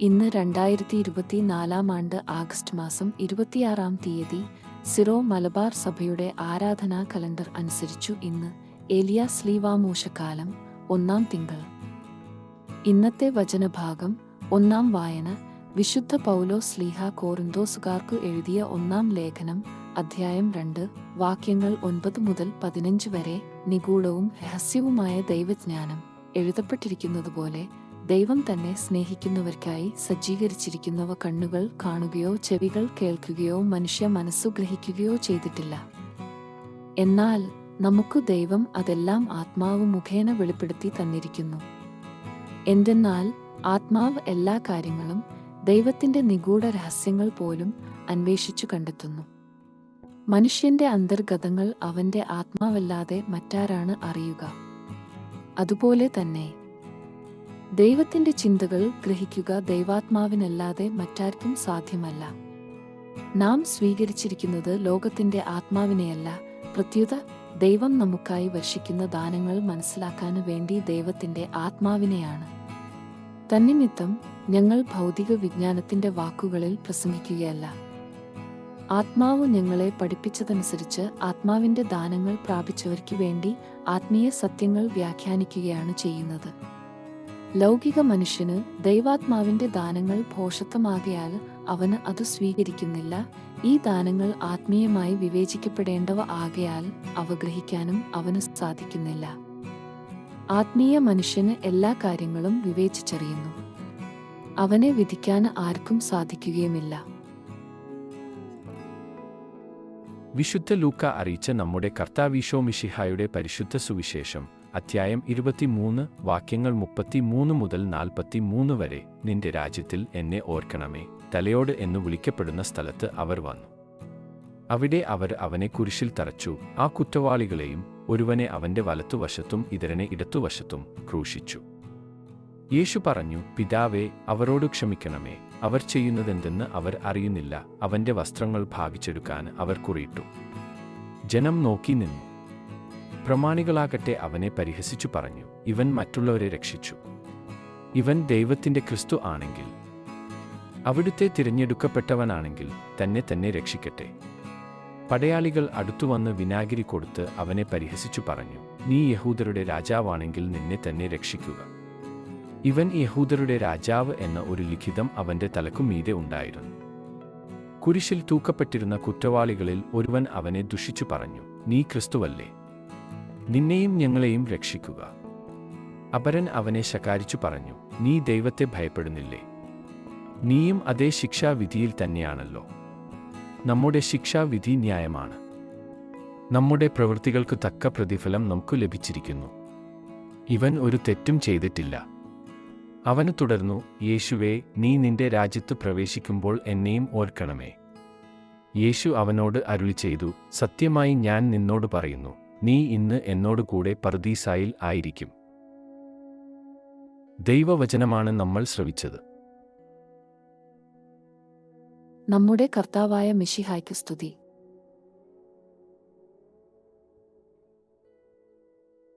ഇന്ന് രണ്ടായിരത്തി ഇരുപത്തി നാലാം ആണ്ട് ആഗസ്റ്റ് മാസം ഇരുപത്തിയാറാം തീയതി സിറോ മലബാർ സഭയുടെ ആരാധനാ കലണ്ടർ അനുസരിച്ചു ഇന്ന് എലിയ സ്ലീവാമൂശക്കാലം ഒന്നാം തിങ്കൾ. ഇന്നത്തെ വചനഭാഗം ഒന്നാം വായന വിശുദ്ധ പൗലോ സ്ലീഹ കോറിന്തോസുകാർക്ക് എഴുതിയ ഒന്നാം ലേഖനം അധ്യായം രണ്ട് വാക്യങ്ങൾ ഒൻപത് മുതൽ പതിനഞ്ച് വരെ നിഗൂഢവും രഹസ്യവുമായ ദൈവജ്ഞാനം എഴുതപ്പെട്ടിരിക്കുന്നതുപോലെ ദൈവം തന്നെ സ്നേഹിക്കുന്നവർക്കായി സജ്ജീകരിച്ചിരിക്കുന്നവ കണ്ണുകൾ കാണുകയോ ചെവികൾ കേൾക്കുകയോ മനുഷ്യ മനസ്സു ഗ്രഹിക്കുകയോ ചെയ്തിട്ടില്ല. എന്നാൽ നമുക്ക് ദൈവം അതെല്ലാം ആത്മാവ് മുഖേന വെളിപ്പെടുത്തി തന്നിരിക്കുന്നു. എന്തെന്നാൽ ആത്മാവ് എല്ലാ കാര്യങ്ങളും ദൈവത്തിന്റെ നിഗൂഢ രഹസ്യങ്ങൾ പോലും അന്വേഷിച്ചു കണ്ടെത്തുന്നു. മനുഷ്യന്റെ അന്തർഗതങ്ങൾ അവന്റെ ആത്മാവല്ലാതെ മറ്റാരാണ് അറിയുക. അതുപോലെ തന്നെ ദൈവത്തിന്റെ ചിന്തകൾ ഗ്രഹിക്കുക ദൈവാത്മാവിനല്ലാതെ മറ്റാർക്കും സാധ്യമല്ല. നാം സ്വീകരിച്ചിരിക്കുന്നത് ലോകത്തിന്റെ ആത്മാവിനെയല്ല പ്രത്യുത ദൈവം നമുക്കായി വർഷിക്കുന്ന ദാനങ്ങൾ മനസ്സിലാക്കാൻ വേണ്ടി ദൈവത്തിന്റെ ആത്മാവിനെയാണ്. തന്നിമിത്തം ഞങ്ങൾ ഭൗതിക വിജ്ഞാനത്തിന്റെ വാക്കുകളിൽ പ്രസംഗിക്കുകയല്ല. ആത്മാവ് ഞങ്ങളെ പഠിപ്പിച്ചതനുസരിച്ച് ആത്മാവിന്റെ ദാനങ്ങൾ പ്രാപിച്ചവർക്ക് വേണ്ടി ആത്മീയ സത്യങ്ങൾ വ്യാഖ്യാനിക്കുകയാണ് ചെയ്യുന്നത്. ലൗകിക മനുഷ്യന് ദൈവാത്മാവിന്റെ ദാനങ്ങൾ ഭോഷത്വമാകയാൽ അവന് അത് സ്വീകരിക്കുന്നില്ല. ഈ ദാനങ്ങൾ ആത്മീയമായി വിവേചിക്കപ്പെടേണ്ടവ ആകയാൽ അവഗ്രഹിക്കാനും അവന് സാധിക്കുന്നില്ല. ആത്മീയ മനുഷ്യന് എല്ലാ കാര്യങ്ങളും വിവേചിച്ചറിയുന്നു. അവനെ വിധിക്കാൻ ആർക്കും സാധിക്കുകയുമില്ല. വിശുദ്ധ ലൂക്ക അറിയിച്ച നമ്മുടെ കർത്താവീശോ മിഷിഹായുടെ പരിശുദ്ധ സുവിശേഷം. അധ്യായം ഇരുപത്തിമൂന്ന് വാക്യങ്ങൾ മുപ്പത്തിമൂന്ന് മുതൽ നാൽപ്പത്തിമൂന്ന് വരെ. നിന്റെ രാജ്യത്തിൽ എന്നെ ഓർക്കണമേ. തലയോട് എന്ന് വിളിക്കപ്പെടുന്ന സ്ഥലത്ത് അവർ വന്നു. അവിടെ അവർ അവനെ കുരിശിൽ തറച്ചു. ആ കുറ്റവാളികളെയും ഒരുവനെ അവന്റെ വലത്തുവശത്തും ഇതരനെ ഇടത്തുവശത്തും ക്രൂശിച്ചു. യേശു പറഞ്ഞു പിതാവേ അവരോട് ക്ഷമിക്കണമേ. അവർ ചെയ്യുന്നതെന്തെന്ന് അവർ അറിയുന്നില്ല. അവന്റെ വസ്ത്രങ്ങൾ ഭാഗിച്ചെടുക്കാൻ അവർ കുറിയിട്ടു. ജനം നോക്കി നിന്നു. പ്രമാണികളാകട്ടെ അവനെ പരിഹസിച്ചു പറഞ്ഞു. ഇവൻ മറ്റുള്ളവരെ രക്ഷിച്ചു. ഇവൻ ദൈവത്തിന്റെ ക്രിസ്തു ആണെങ്കിൽ അവിടുത്തെ തിരഞ്ഞെടുക്കപ്പെട്ടവനാണെങ്കിൽ തന്നെ തന്നെ രക്ഷിക്കട്ടെ. പടയാളികൾ അടുത്തുവന്ന് വിനാഗിരി കൊടുത്ത് അവനെ പരിഹസിച്ചു പറഞ്ഞു. നീ യഹൂദരുടെ രാജാവാണെങ്കിൽ നിന്നെ തന്നെ രക്ഷിക്കുക. ഇവൻ യഹൂദരുടെ രാജാവ് എന്ന ഒരു ലിഖിതം അവന്റെ തലക്കു മീതെ ഉണ്ടായിരുന്നു. കുരിശിൽ തൂക്കപ്പെട്ടിരുന്ന കുറ്റവാളികളിൽ ഒരുവൻ അവനെ ദുഷിച്ചു പറഞ്ഞു. നീ ക്രിസ്തുവല്ലേ? നിന്നെയും ഞങ്ങളെയും രക്ഷിക്കുക. അപരൻ അവനെ ശകാരിച്ചു പറഞ്ഞു നീ ദൈവത്തെ ഭയപ്പെടുന്നില്ലേ? നീയും അതേ ശിക്ഷാവിധിയിൽ തന്നെയാണല്ലോ. നമ്മുടെ ശിക്ഷാവിധി ന്യായമാണ്. നമ്മുടെ പ്രവൃത്തികൾക്ക് തക്ക പ്രതിഫലം നമുക്ക് ലഭിച്ചിരിക്കുന്നു. ഇവൻ ഒരു തെറ്റും ചെയ്തിട്ടില്ല. അവന് തുടർന്നു യേശുവേ നീ നിന്റെ രാജ്യത്ത് പ്രവേശിക്കുമ്പോൾ എന്നെയും ഓർക്കണമേ. യേശു അവനോട് അരുളി ചെയ്തു സത്യമായി ഞാൻ നിന്നോട് പറയുന്നു നീ ഇന്ന് എന്നോട് കൂടെ പർദീസായിൽ ആയിരിക്കും. ദൈവവചനമാണ് നമ്മൾ ശ്രവിച്ചത്. നമ്മുടെ കർത്താവായ മിഷിഹായ്ക്ക് സ്തുതി.